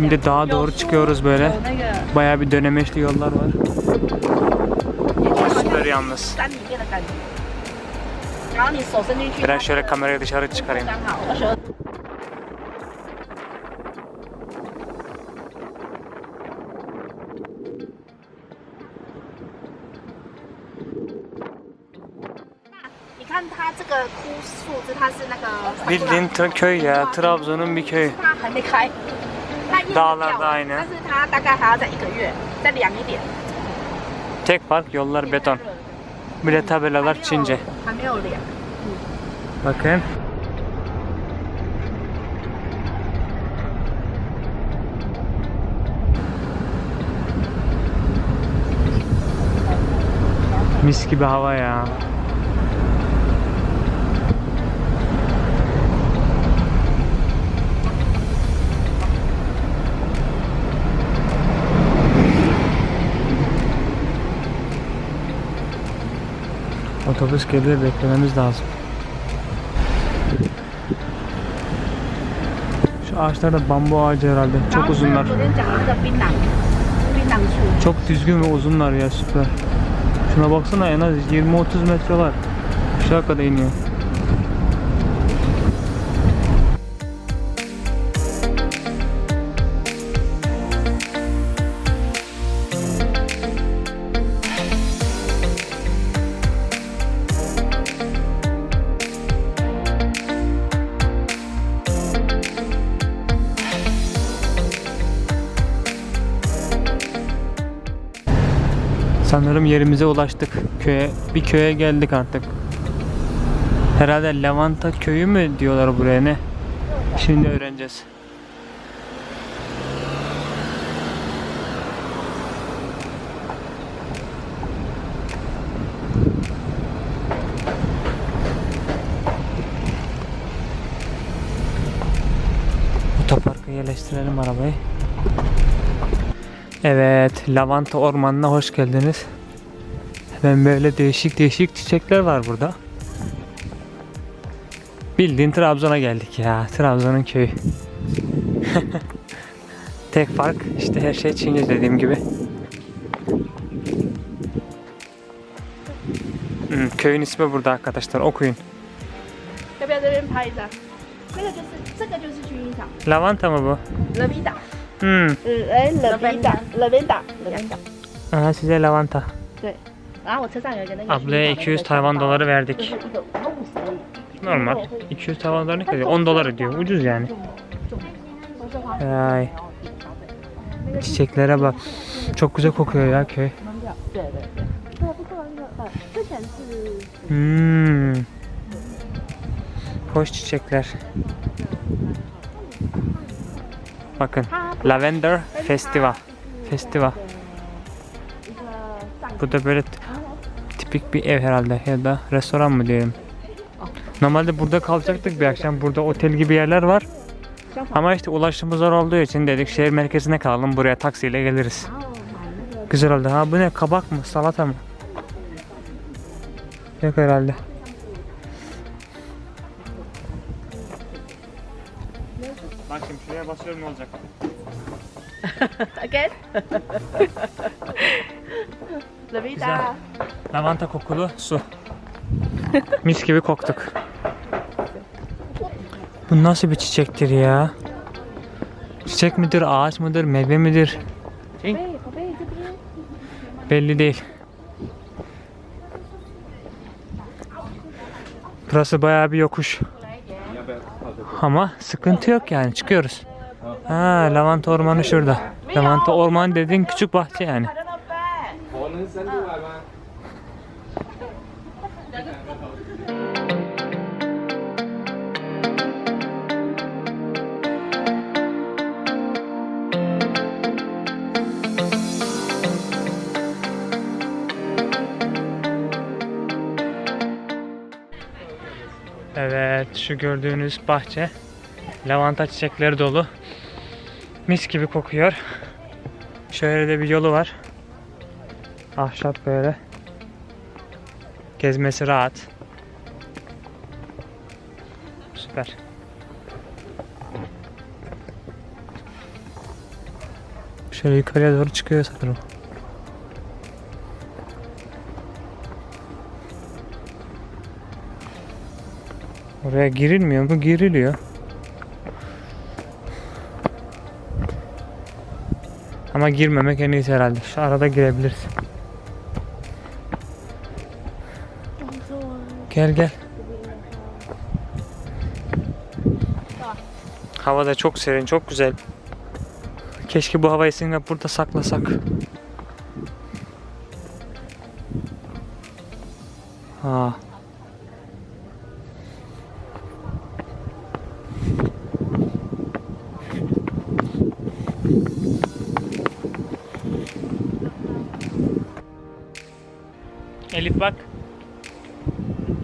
Şimdi dağa doğru çıkıyoruz böyle. Baya bir dönemeçli yollar var. Süper yalnız. Biraz şöyle kamerayı dışarı çıkarayım. Bildiğin köy ya. Trabzon'un bir köyü. Dağlar da aynı. Tek fark yollar beton. Bile tabelalar Çince. Bakın. Mis gibi hava ya. Otobüs gelir beklememiz lazım. Şu ağaçlar da bambu ağacı herhalde. Çok uzunlar. Çok düzgün ve uzunlar ya süper. Şuna baksana en az 20-30 metre var. Şu kadar iniyor. Sanırım yerimize ulaştık. Köye, bir köye geldik artık. Herhalde Lavanta köyü mü diyorlar buraya ne? Şimdi öğreneceğiz. Otoparka yerleştirelim arabayı. Evet, lavanta ormanına hoş geldiniz. Hemen böyle değişik değişik çiçekler var burada. Bildiğin Trabzon'a geldik ya. Trabzon'un köyü. Tek fark işte her şey Çince dediğim gibi. Hmm, köyün ismi burada arkadaşlar okuyun. Lavanta mı bu? Lavanta. Hmm. 呃，哎，Lavida，Lavida，Lavida。 Aha size lavanta. 然后我车上有一个那个薰衣草 Ablaya 200 Tayvan doları 就 verdik. 是一个五五十而已。 Normal. 200 Tayvan doları ne kadar? 10 dolar ediyor. Ucuz yani. 都是花 Ay. Çiçeklere bak. Çok güzel kokuyor ya köy. 对对对。对，不错那个，呃，之前是 Hmm. Hoş çiçekler. Bakın Lavender Festival. Festival. Bu da böyle tipik bir ev herhalde ya da restoran mı diyelim. Normalde burada kalacaktık bir akşam. Burada otel gibi yerler var. Ama işte ulaşımı zor olduğu için dedik şehir merkezine kalalım. Buraya taksiyle geliriz. Güzel oldu. Ha bu ne kabak mı? Salata mı? Yok herhalde. Bak şimdi şuraya basıyorum ne olacak? Again. La vida. Lavanta kokulu su. Mis gibi koktuk. Bu nasıl bir çiçektir ya? Çiçek midir, ağaç mıdır, meyve midir? Belli değil. Burası bayağı bir yokuş. Ama sıkıntı yok yani çıkıyoruz. Ha, lavanta ormanı şurada. Lavanta ormanı dediğin küçük bahçe yani. Şu gördüğünüz bahçe lavanta çiçekleri dolu. Mis gibi kokuyor. Şöyle de bir yolu var. Ahşap böyle. Gezmesi rahat. Süper. Şöyle yukarıya doğru çıkıyor sanırım. Oraya girilmiyor mu? Giriliyor. Ama girmemek en iyisi herhalde. Şu arada girebiliriz. Gel gel. Hava da çok serin, çok güzel. Keşke bu havayı Singapur'da saklasak. Elif bak.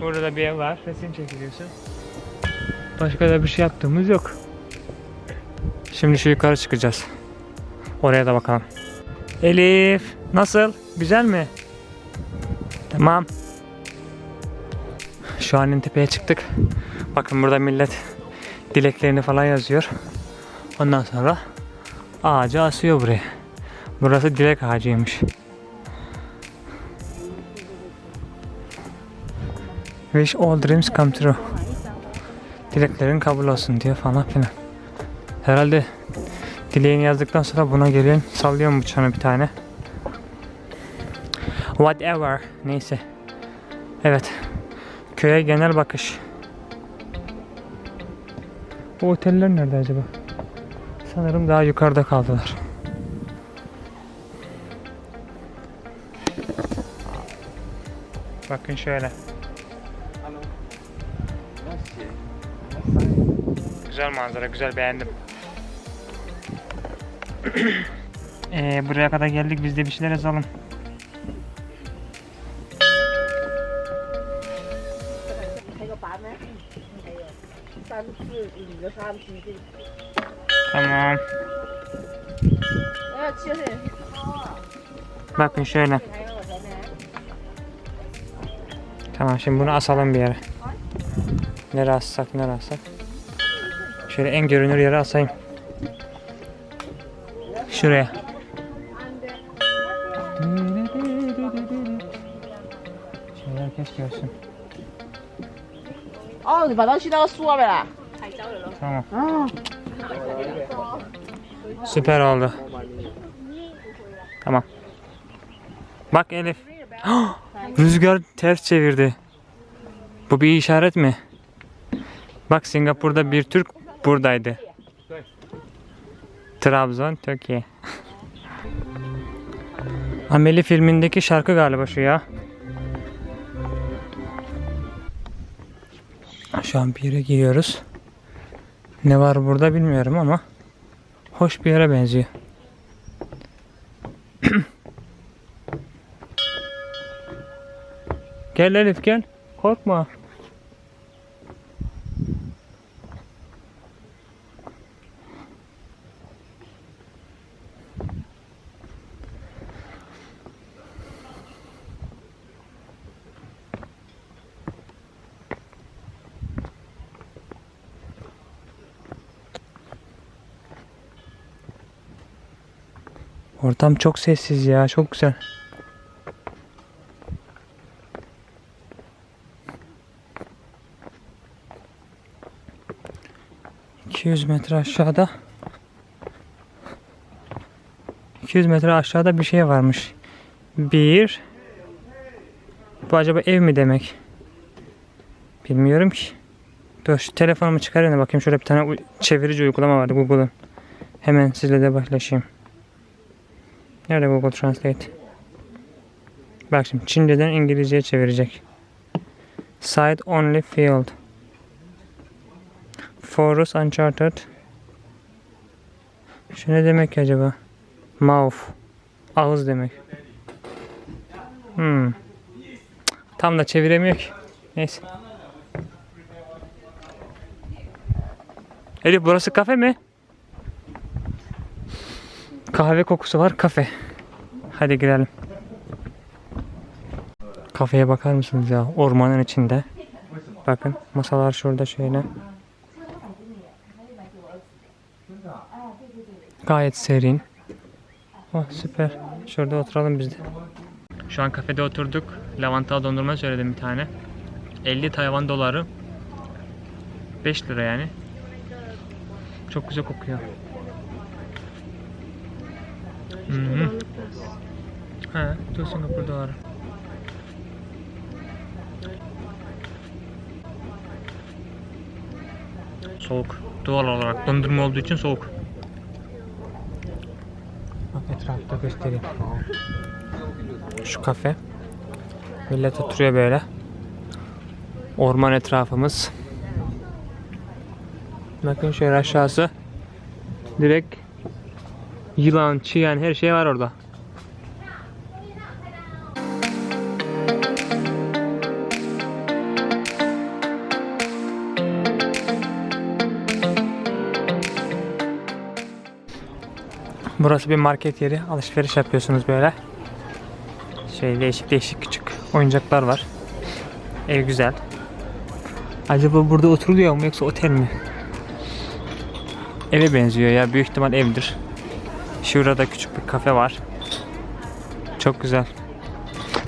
Burada da bir ev var. Resim çekiliyorsun. Başka da bir şey yaptığımız yok. Şimdi şu yukarı çıkacağız. Oraya da bakalım. Elif nasıl? Güzel mi? Tamam. Şu an tepeye çıktık. Bakın burada millet dileklerini falan yazıyor. Ondan sonra ağacı asıyor buraya. Burası dilek ağacıymış. Wish all dreams come true. Dileklerin kabul olsun diye falan filan. Herhalde dileğini yazdıktan sonra buna gelen sallıyorum bıçağını bir tane. Whatever. Neyse. Evet. Köye genel bakış. Bu oteller nerede acaba? Sanırım daha yukarıda kaldılar. Bakın şöyle. Güzel manzara, güzel beğendim. ee, buraya kadar geldik biz de bir şeyler yazalım. Tamam. Bakın şöyle. Tamam şimdi bunu asalım bir yere. Nereye assak nereye assak. Şöyle en görünür yere asayım. Şuraya. Şöyle herkes görsün. 哦，你把东西都输咗未啦？系走嚟咯。 Tamam. 啊！ Süper oldu. Tamam. Bak Elif. Rüzgar ters çevirdi. Bu bir işaret mi? Bak Singapur'da bir Türk buradaydı. Trabzon, Türkiye. Ameli filmindeki şarkı galiba şu ya. Şu an bir yere giriyoruz. Ne var burada bilmiyorum ama hoş bir yere benziyor. Gel Elif gel. Korkma. Ortam çok sessiz ya. Çok güzel. ...200 metre aşağıda... ...200 metre aşağıda bir şey varmış. Bir... Bu acaba ev mi demek? Bilmiyorum ki. Dur telefonumu çıkarayım da bakayım. Şöyle bir tane çevirici uygulama vardı Google'ın. Hemen sizle de paylaşayım. Nerede Google Translate? Bak şimdi Çince'den İngilizce'ye çevirecek. Side only field. Forest uncharted. Şu ne demek ki acaba? Mouth. Ağız demek. Hmm. Tam da çeviremiyor ki. Neyse. Elif burası kafe mi? Kahve kokusu var kafe. Hadi girelim. Kafeye bakar mısınız ya? Ormanın içinde. Bakın masalar şurada şöyle. Gayet serin. Oh süper. Şurada oturalım biz de. Şu an kafede oturduk. Lavanta dondurma söyledim bir tane. 50 Tayvan doları. 5 lira yani. Çok güzel kokuyor. Hı hı. He, 2 Singapur doları. Soğuk. Doğal olarak dondurma olduğu için soğuk. Bak etrafta göstereyim. Şu kafe. Millet oturuyor böyle. Orman etrafımız. Bakın şöyle aşağısı. Direkt yılan, çiyan her şey var orada. Burası bir market yeri. Alışveriş yapıyorsunuz böyle. Şey değişik değişik küçük oyuncaklar var. Ev güzel. Acaba burada oturuluyor mu yoksa otel mi? Eve benziyor ya. Büyük ihtimal evdir. Şurada küçük bir kafe var. Çok güzel.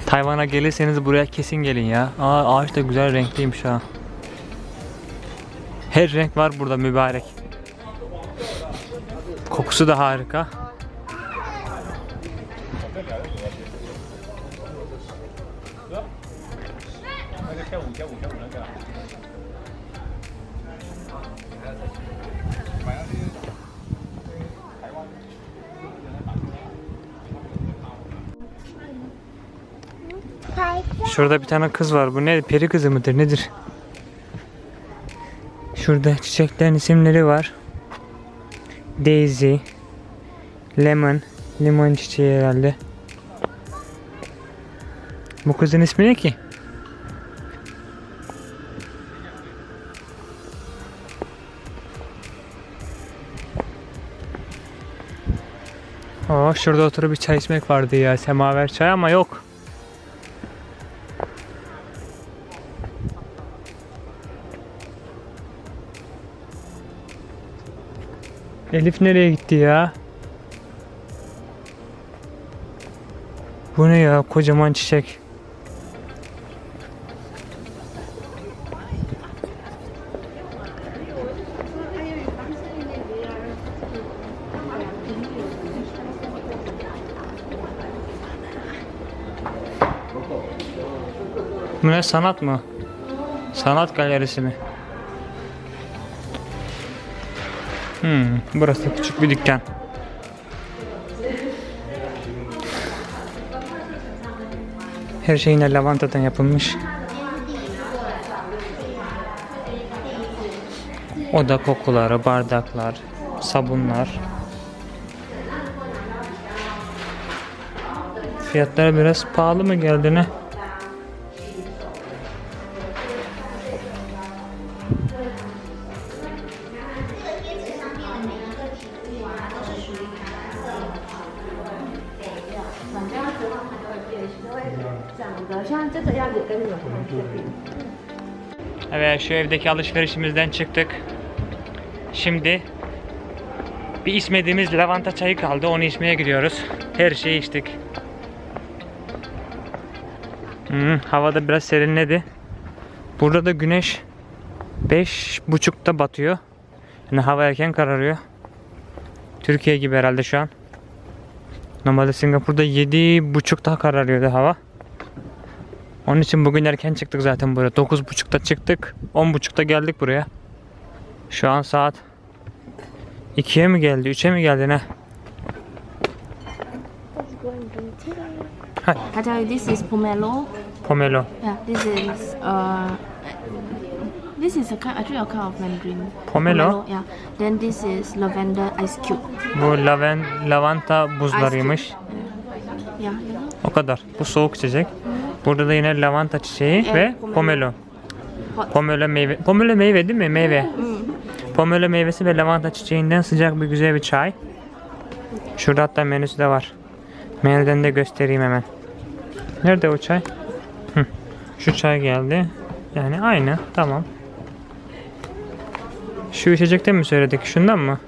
Tayvan'a gelirseniz buraya kesin gelin ya. Aa, ağaç da güzel renkliymiş ha. Her renk var burada mübarek. Kokusu da harika. Şurada bir tane kız var. Bu ne? Peri kızı mıdır? Nedir? Şurada çiçeklerin isimleri var. Daisy, Lemon, limon çiçeği herhalde. Bu kızın ismi ne ki? Oh, şurada oturup bir çay içmek vardı ya. Semaver çay ama yok. Elif nereye gitti ya? Bu ne ya? Kocaman çiçek. Bu ne sanat mı? Sanat galerisi mi? Hmm, burası küçük bir dükkan. Her şey yine lavantadan yapılmış. Oda kokuları, bardaklar, sabunlar. Fiyatlar biraz pahalı mı geldi ne? Şu evdeki alışverişimizden çıktık. Şimdi bir içmediğimiz lavanta çayı kaldı. Onu içmeye gidiyoruz. Her şeyi içtik. Hmm, havada biraz serinledi. Burada da güneş beş buçukta batıyor. Yani hava erken kararıyor. Türkiye gibi herhalde şu an. Normalde Singapur'da yedi buçukta kararıyordu hava. Onun için bugün erken çıktık zaten buraya. 9.30'da çıktık. 10.30'da geldik buraya. Şu an saat 2'ye mi geldi? 3'e mi geldi ne? I tell you, this is pomelo. Pomelo. Yeah, this is uh, this is a kind, actually a kind of mandarin. Pomelo. Yeah. Then this is lavender ice cube. Bu laven, lavanta buzlarıymış. Yeah. O kadar. Bu soğuk içecek. Burada da yine lavanta çiçeği Evet, ve pomelo. pomelo. Meyve. Pomelo meyve değil mi? Meyve. Pomelo meyvesi ve lavanta çiçeğinden sıcak bir güzel bir çay. Şurada hatta menüsü de var. Menüden de göstereyim hemen. Nerede o çay? Hı. Şu çay geldi. Yani aynı. Tamam. Şu içecekten mi söyledik? Şundan mı?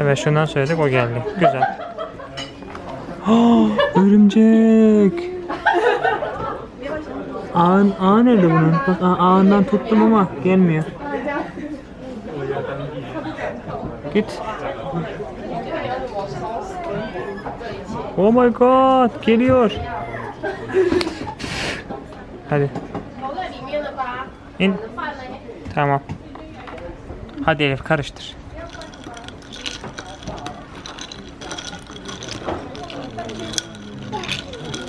Evet şundan söyledik o geldi. Güzel. Oh, örümcek. Ağ, ağ nerede bunun? Bak ağ- ağından tuttum ama gelmiyor. Git. Oh my god geliyor. Hadi. İn. Tamam. Hadi Elif karıştır.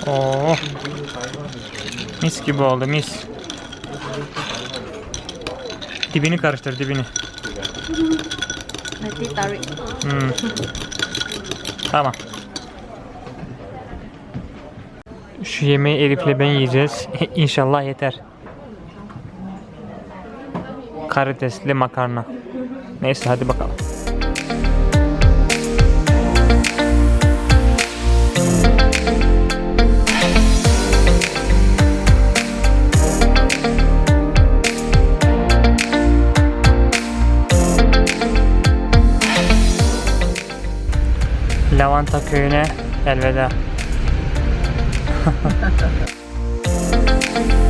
Oo. Mis gibi oldu mis. Dibini karıştır dibini. Hmm. Tamam. Şu yemeği Elif'le ben yiyeceğiz. İnşallah yeter. Karidesli makarna. Neyse hadi bakalım. Lavanta köyüne elveda.